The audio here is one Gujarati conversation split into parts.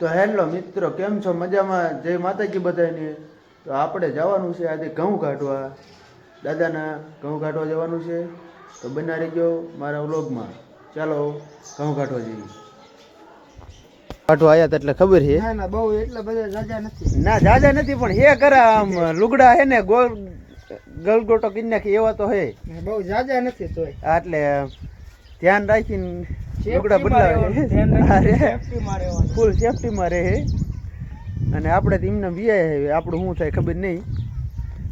તો હેલો મિત્રો કેમ છો? મજામાં? જય માતાજી બધાને તો આપણે જવાનું છે આજે ઘઉં કાઢવા. દાદાના ઘઉં કાઢવા જવાનું છે. તો બના રહેજો મારા વ્લોગમાં. ચાલો ઘઉં કાઢવા જઈએ. કાઢવા આવ્યા એટલે ખબર છે? ના ના બહુ એટલા બધા જાજા નથી. ના જાજા નથી પણ હે કરા આમ લુગડા હે ને ગોલ ગલગોટો કરી નાખી એવા તો હે. બહુ જાજા નથી તોય. એટલે ધ્યાન રાખીને લુગડા બદલાવે. ફૂલ સેફટીમાં રહે અને આપણે તો એમને હવે આપણું શું થાય ખબર નહીં.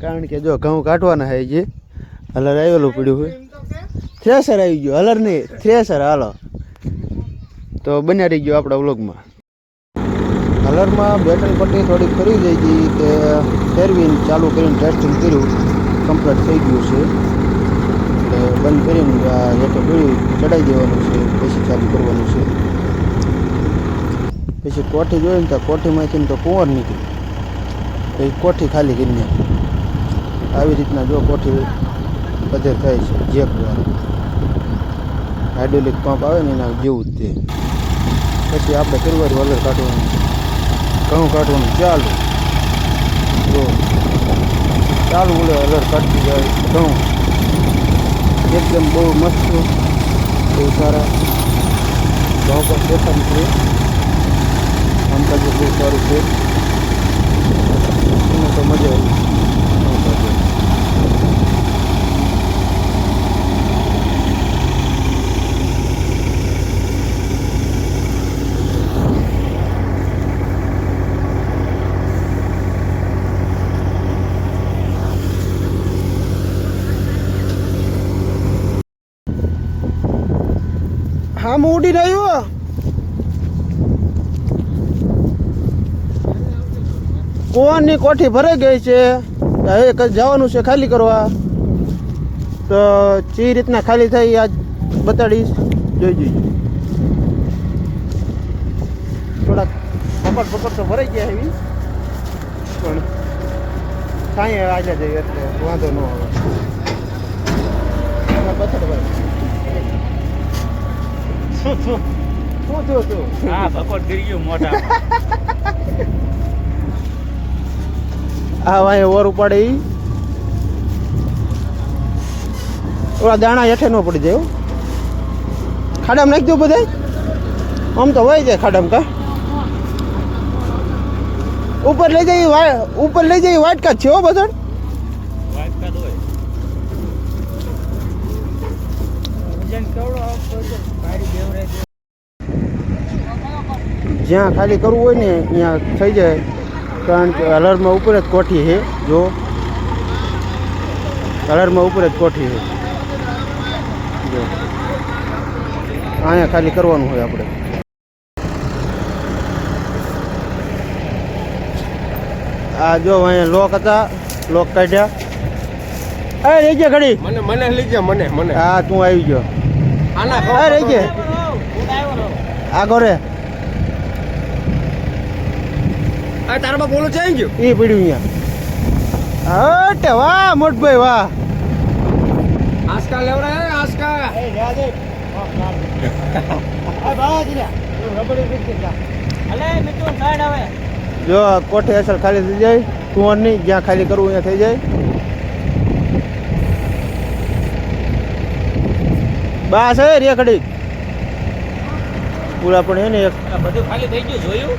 કારણ કે જો ઘઉં કાઢવાના છે જે હલર આવેલું પડ્યું હોય. થ્રેસર આવી ગયો હલર નહીં થ્રેસર હાલો. તો બન્યા રહી ગયો આપણા વ્લોગમાં. હલરમાં બેટરી પટ્ટી થોડી ફરી જઈ ગઈ તે ફેરવીને ચાલુ કરીને ટેસ્ટિંગ કર્યું. કમ્પ્લીટ થઈ ગયું છે. બંધ કરીને આ ડોળી ચડાવી દેવાનું છે, પછી ચાલુ કરવાનું છે. પછી કોઠી જોઈને તો કોઠીમાંથી તો કુંવર નીકળી. પછી કોઠી ખાલી કરીને આવી રીતના જો કોઠી બધે થાય છે, જેક દ્વારા. હાઇડ્રોલિક પંપ આવે ને એના જેવું જ તે પછી આપણે ફેરવાર વગર કાઢવાનું. ઘઉં કાઢવાનું ચાલુ. જો, ચાલુ બોલે અલર કાઢતી જાય ઘઉં. એકદમ બહુ મસ્ત બહુ સારા ભાવ પર દેખાડી છે. કામકાજ બહુ સારું છે એમાં તો મજા આવી કામકાજે. હા હું રહ્યું કુવાની કોઠી ભરાઈ ગઈ છે. હવે જવાનું છે ખાલી કરવા. તો જે રીતના ખાલી થઈ આજ બતાડીશ. જોઈ જોઈ થોડાક પકડ પકડ તો ભરાઈ ગયા એવી. પણ કાંઈ આજે જઈએ એટલે વાંધો ન આવે. ભાઈ શું થયું તું હા ગયું આ વાંહે ઓર ઉપાડે. ઓલા દાણા હેઠે ન પડી જાય. ખાડામાં નાખી દો બધા. આમ તો વહી જાય ખાડામાં કા. ઉપર લઈ જઈ ઉપર લઈ જઈ વાટકા છે હો બધા વાટકા હોય. જ્યાં ખાલી કરવું હોય ને ત્યાં થઈ જાય. કારણ કે અલરમાં ઉપર જ કોઠી છે જો. અલરમાં ઉપર જ કોઠી છે. જો. અહીંયા ખાલી કરવાનું હોય આપણે. આ જો અહીંયા લોક હતા લોક કાઢ્યા. એ રહી ગયા ઘડી. મને મને લઈ ગયા મને મને. હા તું આવી ગયો. આના રહી ગયા. આગળ રે આ તારા બોલો ચાઈ ગયો એ પડ્યું અહીંયા. હટે વાહ મોટભાઈ વાહ. આસ્કા લેવડા આસ્કા જો. આ કોઠે અસર ખાલી થઈ જાય. કુંવર નહીં જ્યાં ખાલી કરવું ત્યાં થઈ જાય. બસ હે રેખડી પૂરા પણ હે ને એક. બધું ખાલી થઈ ગયું જોયું?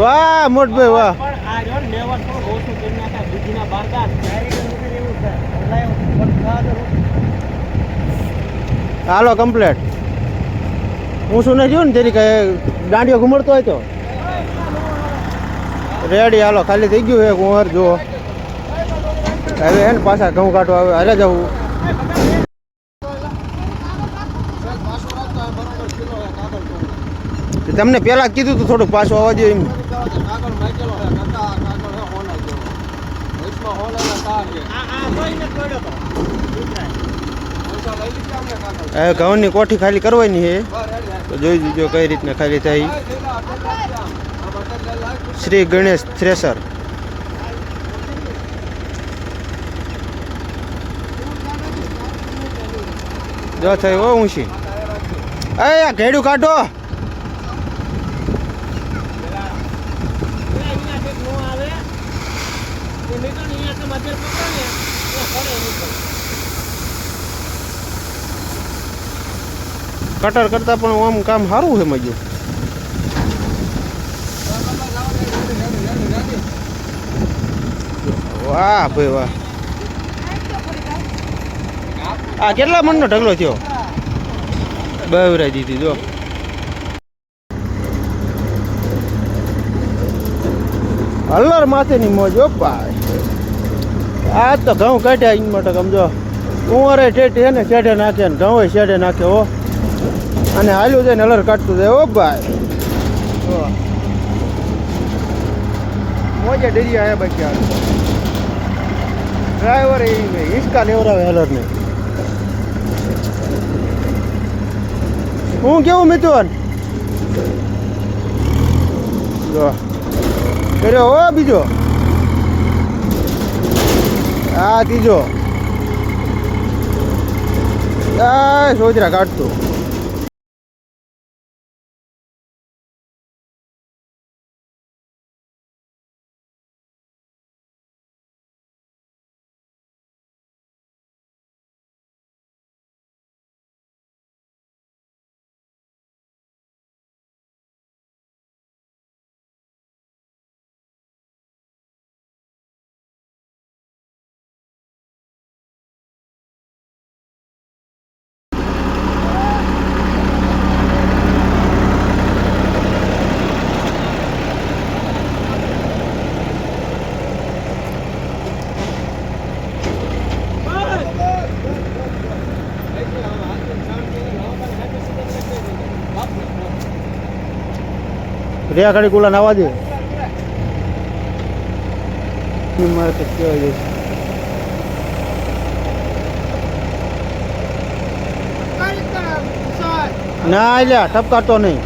વાહ મોટભાઈ વાહ. હાલો કમ્પ્લેટ હું શું નહીં જોયું ને તેની કઈ દાંડીઓ ઘૂમડતો હોય તો? રેડી હાલો ખાલી થઈ ગયું છે કુંવર જુઓ. હવે હે ને પાછા ઘઉં કાઢવા આવે હારે જવું તમને પહેલાં કીધું તું થોડુંક પાછું આવવા જોઈએ એમ. કાગળ માકેલો છે હવે ઘઉંની કોઠી ખાલી કરવાની છે? તો જોઈ દીજો કઈ રીતના ખાલી થાય. શ્રી ગણેશ થ્રેસર. જો થયું હો ઊંચી. એ ઘેડું કાઢો. કટર કરતા પણ આમ કામ સારું છે મજુ વાહ ભાઈ વાહ. આ કેટલા મણનો ઢગલો થયો? બવરાઈ દીધી જો. હલ્લર માથેની મોજ ઓ ભાઈ. આ તો ઘઉં કાઢ્યા એ માટે સમજો કુંવરે ઠેઠ એને શેઢે નાખે ને ઘઉં શેઢે નાખે હો. અને હાલ્યું જાય ને હલર કાઢતું જાય ઓ ભાઈ. મોજે ડરિયા હે બાકી ડ્રાઈવર એ હિંચકા લેવરાવે હલરને હું કેવું મિતુન? જો. કર્યો હો બીજો? આ ત્રીજો. આ સોજરા કાઢતું. રે ઘડી કુલા નાવા દે. મારે તો કહેવાય જાય ના એટલે ટપકાતો નહીં.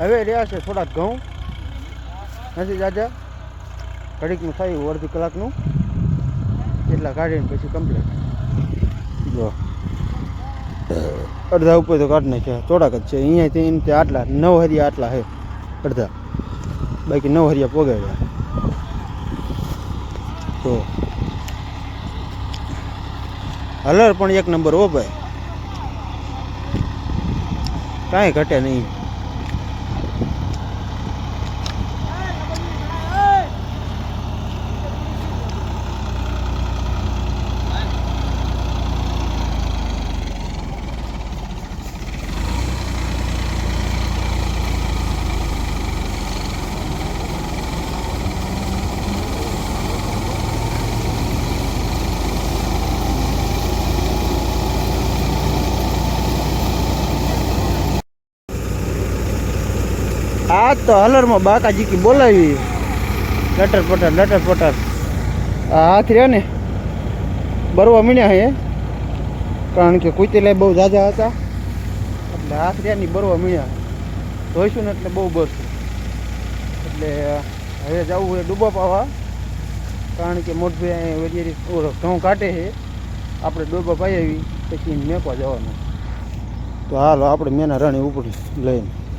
હવે રહ્યા છે થોડાક ઘઉં. નથી જાજા. ઘડીકનું થયું અડધી કલાકનું. એટલા કાઢીને પછી કમ્પ્લીટ જો. અડધા ઉપર તો કાઢી નાખ્યા. થોડાક જ છે. અહીંયાથી ત્યાં ત્યાં આટલા, નવ હરિયા આટલા છે. અડધા. બાકી નવ હરિયા પોગાડ્યા. તો હલર પણ એક નંબર હો ભાઈ. કાંઈ ઘટે નહીં. આ તો હલરમાં બાકાજી કી બોલાવી. લટર પટર લટર પટર. હાથ રહ્યો ને, બરવા મીણ્યા હે. કારણ કે કુતેલા બહુ ઝાઝા હતા. એટલે હાથ રહ્યા ની બરવા મીણ્યા. ધોઈશું ને એટલે બહુ બરશું એટલે હવે જવું હોય ડૂબા પાવા. કારણ કે મોટભાઈ વગેરે ઘઉં કાઢે છે આપણે ડોબા પાઈ આવી, પછી મેકવા જવાનું. તો હાલો, આપણે મેના રાણી ઉપડી લઈને.